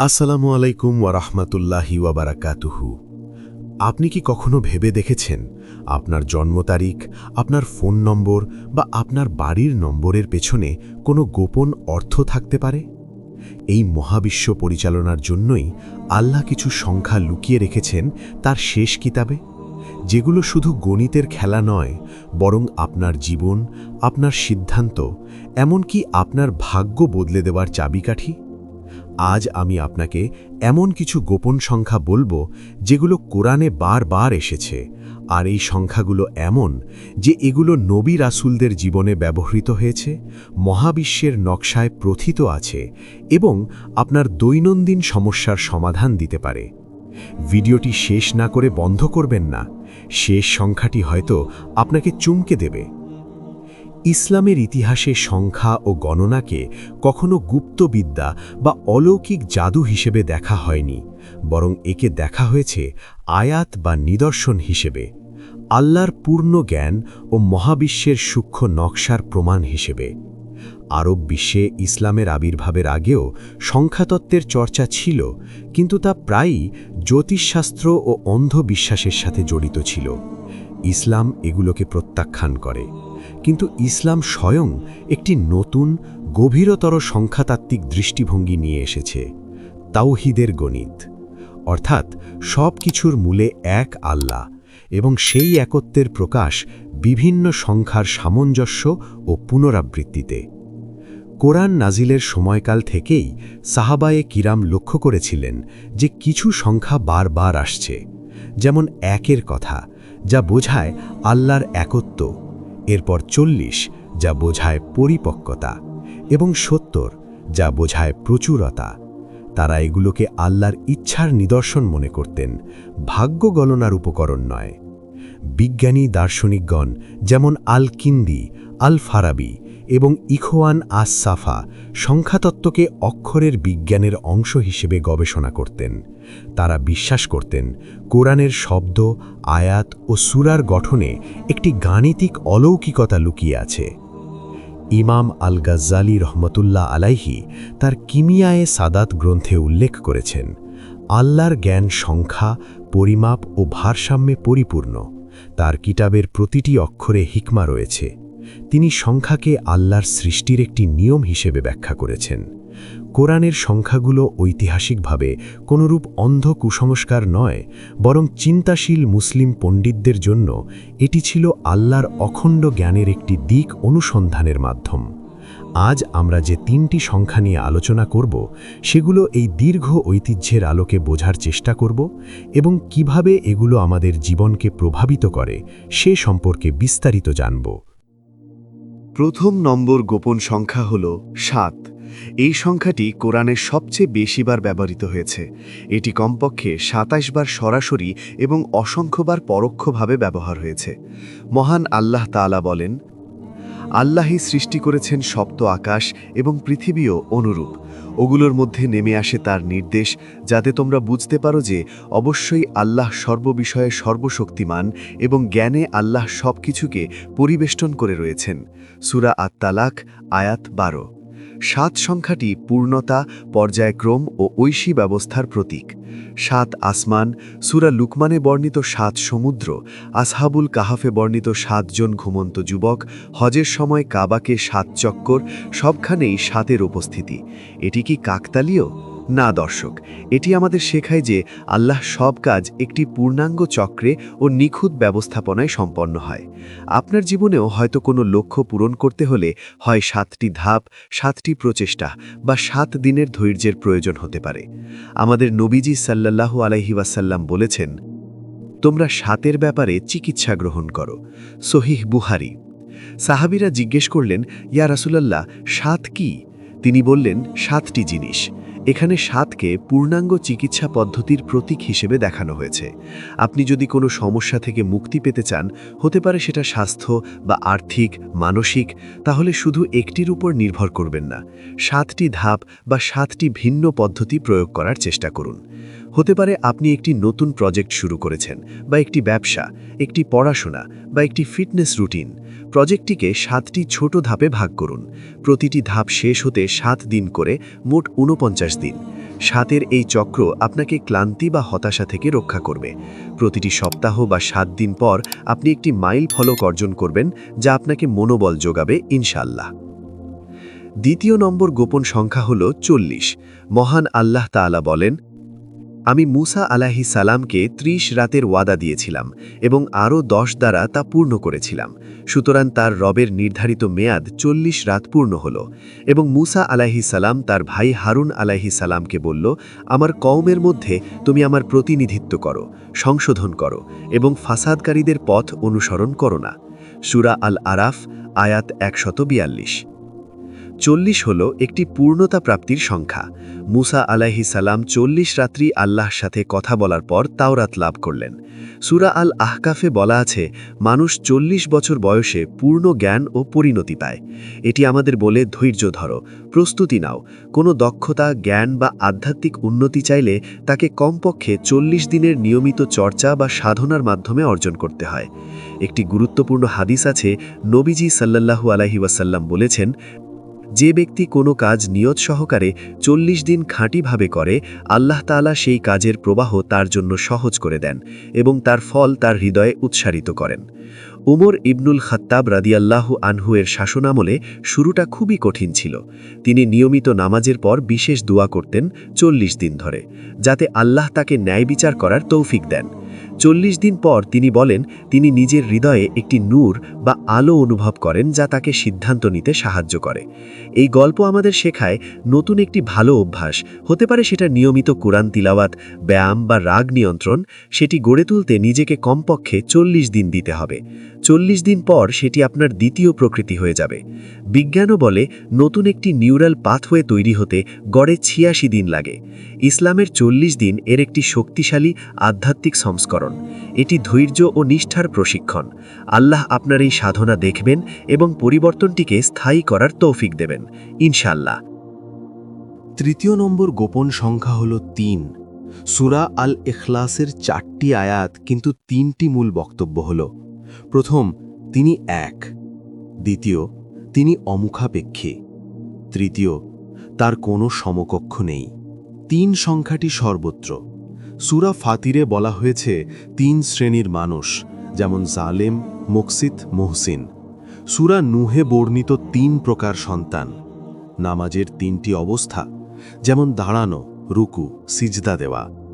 আসসালামু আলাইকুম ওয়ারাহমাতুল্লাহি ওয়াবারাকাতুহু আপনি কি কখনো ভেবে দেখেছেন আপনার জন্ম তারিখ, আপনার ফোন নম্বর বা আপনার বাড়ির নম্বরের পেছনে কোনো গোপন অর্থ থাকতে পারে? এই মহাবিশ্ব পরিচালনার জন্যই আল্লাহ কিছু সংখ্যা লুকিয়ে রেখেছেন তার শেষ কিতাবে, যেগুলো শুধু গণিতের খেলা নয়, বরং আপনার জীবন, আপনার সিদ্ধান্ত, এমনকি আপনার ভাগ্য বদলে দেওয়ার চাবিকাঠি। আজ আমি আপনাকে এমন কিছু গোপন সংখ্যা বলব যেগুলো কোরআনে বারবার এসেছে, আর এই সংখ্যাগুলো এমন যে এগুলো নবী রাসুলদের জীবনে ব্যবহৃত হয়েছে, মহাবিশ্বের নকশায় প্রথিত আছে এবং আপনার দৈনন্দিন সমস্যার সমাধান দিতে পারে। ভিডিওটি শেষ না করে বন্ধ করবেন না, শেষ সংখ্যাটি হয়তো আপনাকে চমকে দেবে। ইসলামের ইতিহাসে সংখ্যা ও গণনাকে কখনো গুপ্তবিদ্যা বা অলৌকিক জাদু হিসেবে দেখা হয়নি, বরং একে দেখা হয়েছে আয়াত বা নিদর্শন হিসেবে, আল্লাহর পূর্ণ জ্ঞান ও মহাবিশ্বের সূক্ষ্ম নকশার প্রমাণ হিসেবে। আরব বিশ্বে ইসলামের আবির্ভাবের আগেও সংখ্যাতত্ত্বের চর্চা ছিল, কিন্তু তা প্রায়ই জ্যোতিষশাস্ত্র ও অন্ধবিশ্বাসের সাথে জড়িত ছিল। ইসলাম এগুলোকে প্রত্যাখ্যান করে। কিন্তু ইসলাম স্বয়ং একটি নতুন, গভীরতর সংখ্যাতাত্ত্বিক দৃষ্টিভঙ্গি নিয়ে এসেছে, তাওহিদের গণিত। অর্থাৎ সব কিছুর মূলে এক আল্লাহ এবং সেই একত্বের প্রকাশ বিভিন্ন সংখ্যার সামঞ্জস্য ও পুনরাবৃত্তিতে। কোরআন নাজিলের সময়কাল থেকেই সাহাবায়ে কিরাম লক্ষ্য করেছিলেন যে কিছু সংখ্যা বারবার আসছে, যেমন একের কথা, যা বোঝায় আল্লাহর একত্ব। এরপর চল্লিশ, যা বোঝায় পরিপক্কতা, এবং সত্তর, যা বোঝায় প্রচুরতা। তারা এগুলোকে আল্লাহর ইচ্ছার নিদর্শন মনে করতেন, ভাগ্য গণনার উপকরণ নয়। বিজ্ঞানী দার্শনিকগণ, যেমন আল কিন্দি আল ফারাবি এবং ইখোয়ান আস সাফা সংখ্যাতত্ত্বকে অক্ষরের বিজ্ঞানের অংশ হিসেবে গবেষণা করতেন। তারা বিশ্বাস করতেন, কোরআনের শব্দ, আয়াত ও সুরার গঠনে একটি গাণিতিক অলৌকিকতা লুকিয়ে আছে। ইমাম আল গাজ্জালি রহমতুল্লাহ আলাইহি তার কিমিয়ায়ে সাদাত গ্রন্থে উল্লেখ করেছেন, আল্লাহর জ্ঞান সংখ্যা, পরিমাপ ও ভারসাম্যে পরিপূর্ণ। তার কিতাবের প্রতিটি অক্ষরে হিকমা রয়েছে। তিনি সংখ্যাকে আল্লাহর সৃষ্টির একটি নিয়ম হিসেবে ব্যাখ্যা করেছেন। কোরআনের সংখ্যাগুলো ঐতিহাসিকভাবে কোনরূপ অন্ধ কুসংস্কার নয়, বরং চিন্তাশীল মুসলিম পণ্ডিতদের জন্য এটি ছিল আল্লাহর অখণ্ড জ্ঞানের একটি দিক অনুসন্ধানের মাধ্যম। আজ আমরা যে তিনটি সংখ্যা নিয়ে আলোচনা করব, সেগুলো এই দীর্ঘ ঐতিহ্যের আলোকে বোঝার চেষ্টা করব এবং কীভাবে এগুলো আমাদের জীবনকে প্রভাবিত করে, সে সম্পর্কে বিস্তারিত জানব। প্রথম নম্বর গোপন সংখ্যা হল সাত। এই সংখ্যাটি কোরআনের সবচেয়ে বেশিবার ব্যবহৃত হয়েছে। এটি কমপক্ষে সাতাশ বার সরাসরি এবং অসংখ্যবার পরোক্ষভাবে ব্যবহার হয়েছে। মহান আল্লাহ তাআলা বলেন আল্লাহই সৃষ্টি করেছেন সপ্ত আকাশ এবং পৃথিবীও অনুরূপ। ওগুলোর মধ্যে নেমে আসে তার নির্দেশ, যাতে তোমরা বুঝতে পারো যে অবশ্যই আল্লাহ সর্ববিষয়ে সর্বশক্তিমান এবং জ্ঞানে আল্লাহ সব কিছুকে পরিবেষ্টন করে রয়েছেন। সুরা আত্মালাক আয়াত বারো। সাত সংখ্যাটি পূর্ণতা, পর্যায়ক্রম ও ঐশী ব্যবস্থার প্রতীক। সাত আসমান, সুরা লুকমানে বর্ণিত সাত সমুদ্র, আসহাবুল কাহাফে বর্ণিত সাতজন ঘুমন্ত যুবক, হজের সময় কাবাকে সাত চক্কর, সবখানেই সাতের উপস্থিতি। এটি কি কাকতালীয়? না দর্শক, এটি আমাদের শেখায় যে আল্লাহ সব কাজ একটি পূর্ণাঙ্গ চক্রে ও নিখুঁত ব্যবস্থাপনায় সম্পন্ন হয়। আপনার জীবনেও হয়তো কোনো লক্ষ্য পূরণ করতে হলে হয় সাতটি ধাপ, সাতটি প্রচেষ্টা বা সাত দিনের ধৈর্যের প্রয়োজন হতে পারে। আমাদের নবীজি সাল্লাল্লাহু আলাইহি ওয়াসাল্লাম বলেছেন, তোমরা সাতের ব্যাপারে চিকিৎসা গ্রহণ করো। সহিহ বুহারি সাহাবিরা জিজ্ঞেস করলেন, ইয়া রাসুলাল্লাহ, সাত কি? তিনি বললেন, সাতটি জিনিস। এখানে সাতকে পূর্ণাঙ্গ চিকিৎসা পদ্ধতির প্রতীক হিসেবে দেখানো হয়েছে। আপনি যদি কোনো সমস্যা থেকে মুক্তি পেতে চান, হতে পারে সেটা স্বাস্থ্য বা আর্থিক, মানসিক, তাহলে শুধু একটির উপর নির্ভর করবেন না। সাতটি ধাপ বা সাতটি ভিন্ন পদ্ধতি প্রয়োগ করার চেষ্টা করুন। হতে পারে আপনি একটি নতুন প্রজেক্ট শুরু করেছেন, বা একটি ব্যবসা, একটি পড়াশোনা, বা একটি ফিটনেস রুটিন। প্রজেক্টটিকে সাতটি ছোট ধাপে ভাগ করুন। প্রতিটি ধাপ শেষ হতে সাত দিন করে মোট ঊনপঞ্চাশ দিন। সাতের এই চক্র আপনাকে ক্লান্তি বা হতাশা থেকে রক্ষা করবে। প্রতিটি সপ্তাহ বা সাত দিন পর আপনি একটি মাইল ফলক অর্জন করবেন, যা আপনাকে মনোবল যোগাবে ইনশাল্লাহ দ্বিতীয় নম্বর গোপন সংখ্যা হল চল্লিশ। মহান আল্লাহ তাআলা বলেন আমি মুসা আলাহি সালামকে ত্রিশ রাতের ওয়াদা দিয়েছিলাম এবং আরও দশ দ্বারা তা পূর্ণ করেছিলাম। সুতরাং তার রবের নির্ধারিত মেয়াদ চল্লিশ রাত পূর্ণ হল এবং মুসা আলাহি সালাম তার ভাই হারুন আলাহি সালামকে বলল, আমার কওমের মধ্যে তুমি আমার প্রতিনিধিত্ব করো, সংশোধন করো এবং ফাসাদকারীদের পথ অনুসরণ করো না। সুরা আল আরাফ আয়াত একশত বিয়াল্লিশ। চল্লিশ হল একটি পূর্ণতা প্রাপ্তির সংখ্যা। মুসা আলাহি সালাম চল্লিশ রাত্রি আল্লাহর সাথে কথা বলার পর তাওরাত লাভ করলেন। সুরা আল আহকাফে বলা আছে, মানুষ চল্লিশ বছর বয়সে পূর্ণ জ্ঞান ও পরিণতি পায়। এটি আমাদের বলে ধৈর্য ধরো, প্রস্তুতি নাও। কোনো দক্ষতা, জ্ঞান বা আধ্যাত্মিক উন্নতি চাইলে তাকে কমপক্ষে চল্লিশ দিনের নিয়মিত চর্চা বা সাধনার মাধ্যমে অর্জন করতে হয়। একটি গুরুত্বপূর্ণ হাদিস আছে, নবীজি সাল্লাল্লাহু আলাহি ওয়াসাল্লাম বলেছেন যে ব্যক্তি কোনো কাজ নিয়ত সহকারে চল্লিশ দিন খাঁটিভাবে করে, আল্লাহ তাআলা সেই কাজের প্রবাহ তার জন্য সহজ করে দেন এবং তার ফল তার হৃদয়ে উৎসারিত করেন। উমর ইবনুল খাত্তাব রাদিয়াল্লাহু আনহু এর শাসনামলে শুরুটা খুবই কঠিন ছিল। তিনি নিয়মিত নামাজের পর বিশেষ দোয়া করতেন চল্লিশ দিন ধরে, যাতে আল্লাহ তাকে ন্যায় বিচার করার তৌফিক দেন। চল্লিশ দিন পর তিনি বলেন, তিনি নিজের হৃদয়ে একটি নূর বা আলো অনুভব করেন যা তাকে সিদ্ধান্ত নিতে সাহায্য করে। এই গল্প আমাদের শেখায় নতুন একটি ভালো অভ্যাস, হতে পারে সেটা নিয়মিত কোরআন তিলাওয়াত, ব্যায়াম বা রাগ নিয়ন্ত্রণ, সেটি গড়ে তুলতে নিজেকে কমপক্ষে চল্লিশ দিন দিতে হবে। চল্লিশ দিন পর সেটি আপনার দ্বিতীয় প্রকৃতি হয়ে যাবে। বিজ্ঞানও বলে, নতুন একটি নিউরাল পাথওয়ে তৈরি হতে গড়ে ছিয়াশি দিন লাগে। ইসলামের চল্লিশ দিন এর একটি শক্তিশালী আধ্যাত্মিক সংস্করণ। এটি ধৈর্য ও নিষ্ঠার প্রশিক্ষণ। আল্লাহ আপনার এই সাধনা দেখবেন এবং পরিবর্তনটিকে স্থায়ী করার তৌফিক দেবেন। ইনশাল্লাহ তৃতীয় নম্বর গোপন সংখ্যা হল তিন। সুরা আল এখলাসের চারটি আয়াত কিন্তু তিনটি মূল বক্তব্য হল প্রথম, তিনি এক। দ্বিতীয়, তিনি অমুখাপেক্ষী। তৃতীয়, তার কোনো সমকক্ষ নেই। তিন সংখ্যাটি সর্বত্র। সুরা ফাতিরে বলা হয়েছে, তিন শ্রেণির মানুষ, যেমন জালেম মুকসিত মোহসিন। সুরা নুহে বর্ণিত তিন প্রকার সন্তান। নামাজের তিনটি অবস্থা, যেমন দাঁড়ানো, রুকু, সিজদা দেওয়া।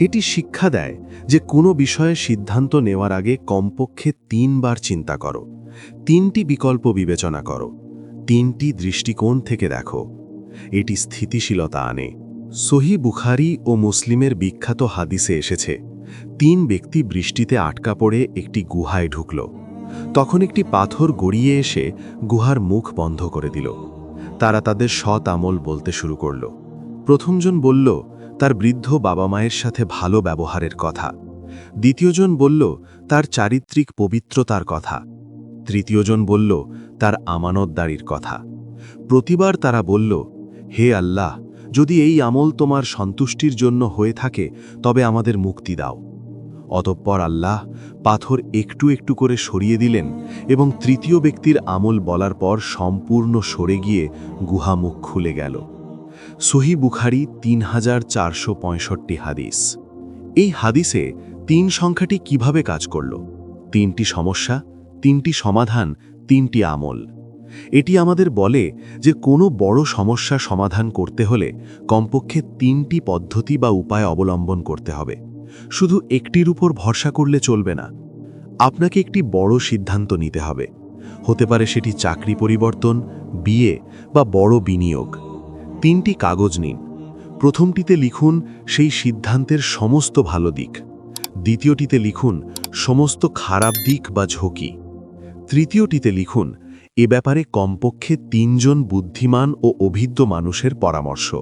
এটি শিক্ষা দেয় যে কোনো বিষয়ে সিদ্ধান্ত নেওয়ার আগে কমপক্ষে তিনবার চিন্তা করো। তিনটি বিকল্প বিবেচনা করো। তিনটি দৃষ্টিকোণ থেকে দেখো। এটি স্থিতিশীলতা আনে। সহি বুখারি ও মুসলিমের বিখ্যাত হাদিসে এসেছে, তিন ব্যক্তি বৃষ্টিতে আটকা পড়ে একটি গুহায় ঢুকল। তখন একটি পাথর গড়িয়ে এসে গুহার মুখ বন্ধ করে দিল। তারা তাদের সৎ আমল বলতে শুরু করল। প্রথমজন বলল তার বৃদ্ধ বাবা মায়ের সাথে ভালো ব্যবহারের কথা। দ্বিতীয়জন বলল, তার চারিত্রিক পবিত্রতার কথা। তৃতীয়জন বলল, তার আমানতদারির কথা। প্রতিবার তারা বলল, হে আল্লাহ, যদি এই আমল তোমার সন্তুষ্টির জন্য হয়ে থাকে, তবে আমাদের মুক্তি দাও। অতঃপর আল্লাহ পাথর একটু একটু করে সরিয়ে দিলেন এবং তৃতীয় ব্যক্তির আমল বলার পর সম্পূর্ণ সরে গিয়ে গুহামুখ খুলে গেল। সহি বুখারি তিন হাজার চারশো পঁয়ষট্টি হাদিস। এই হাদিসে তিন সংখ্যাটি কীভাবে কাজ করল? তিনটি সমস্যা, তিনটি সমাধান, তিনটি আমল। এটি আমাদের বলে যে কোনো বড় সমস্যা সমাধান করতে হলে কমপক্ষে তিনটি পদ্ধতি বা উপায় অবলম্বন করতে হবে। শুধু একটির উপর ভরসা করলে চলবে না। আপনাকে একটি বড় সিদ্ধান্ত নিতে হবে। হতে পারে সেটি চাকরি পরিবর্তন, বিয়ে বা বড় বিনিয়োগ। তিনটি কাগজ নিন। প্রথমটিতে লিখুন সেই সিদ্ধান্তের সমস্ত ভালো দিক। দ্বিতীয়টিতে লিখুন সমস্ত খারাপ দিক বা ঝুঁকি। তৃতীয়টিতে লিখুন এ ব্যাপারে কমপক্ষে তিনজন বুদ্ধিমান ও অভিজ্ঞ মানুষের পরামর্শ।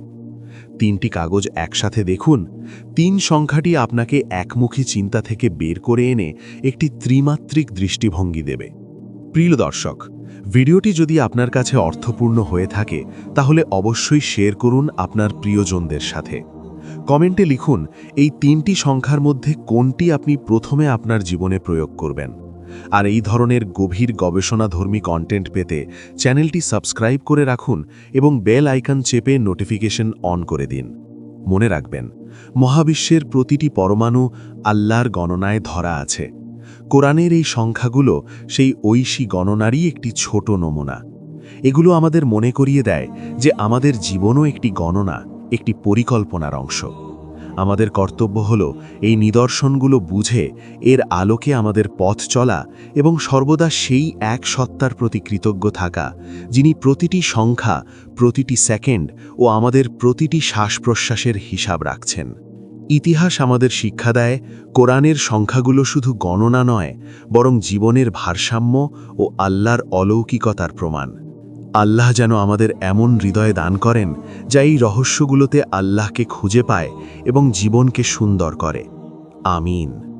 তিনটি কাগজ একসাথে দেখুন। তিন সংখ্যাটি আপনাকে একমুখী চিন্তা থেকে বের করে এনে একটি ত্রিমাত্রিক দৃষ্টিভঙ্গি দেবে। প্রিয় দর্শক ভিডিওটি যদি আপনার কাছে অর্থপূর্ণ হয়ে থাকে, তাহলে অবশ্যই শেয়ার করুন আপনার প্রিয়জনদের সাথে। কমেন্টে লিখুন, এই তিনটি সংখ্যার মধ্যে কোনটি আপনি প্রথমে আপনার জীবনে প্রয়োগ করবেন। আর এই ধরনের গভীর গবেষণাধর্মী কন্টেন্ট পেতে চ্যানেলটি সাবস্ক্রাইব করে রাখুন এবং বেল আইকন চেপে নোটিফিকেশন অন করে দিন। মনে রাখবেন, মহাবিশ্বের প্রতিটি পরমাণু আল্লাহর গণনায় ধরা আছে। কোরআনের এই সংখ্যাগুলো সেই ঐশী গণনারই একটি ছোট নমুনা। এগুলো আমাদের মনে করিয়ে দেয় যে আমাদের জীবনও একটি গণনা, একটি পরিকল্পনার অংশ। আমাদের কর্তব্য হল এই নিদর্শনগুলো বুঝে, এর আলোকে আমাদের পথ চলা এবং সর্বদা সেই এক সত্তার প্রতি কৃতজ্ঞ থাকা, যিনি প্রতিটি সংখ্যা, প্রতিটি সেকেন্ড ও আমাদের প্রতিটি শ্বাস প্রশ্বাসের হিসাব রাখছেন। ইতিহাস আমাদের শিক্ষা দেয়, কোরআনের সংখ্যাগুলো শুধু গণনা নয়, বরং জীবনের ভারসাম্য ও আল্লাহর অলৌকিকতার প্রমাণ। আল্লাহ যেন আমাদের এমন হৃদয়ে দান করেন, যা এই রহস্যগুলোতে আল্লাহকে খুঁজে পায় এবং জীবনকে সুন্দর করে। আমিন।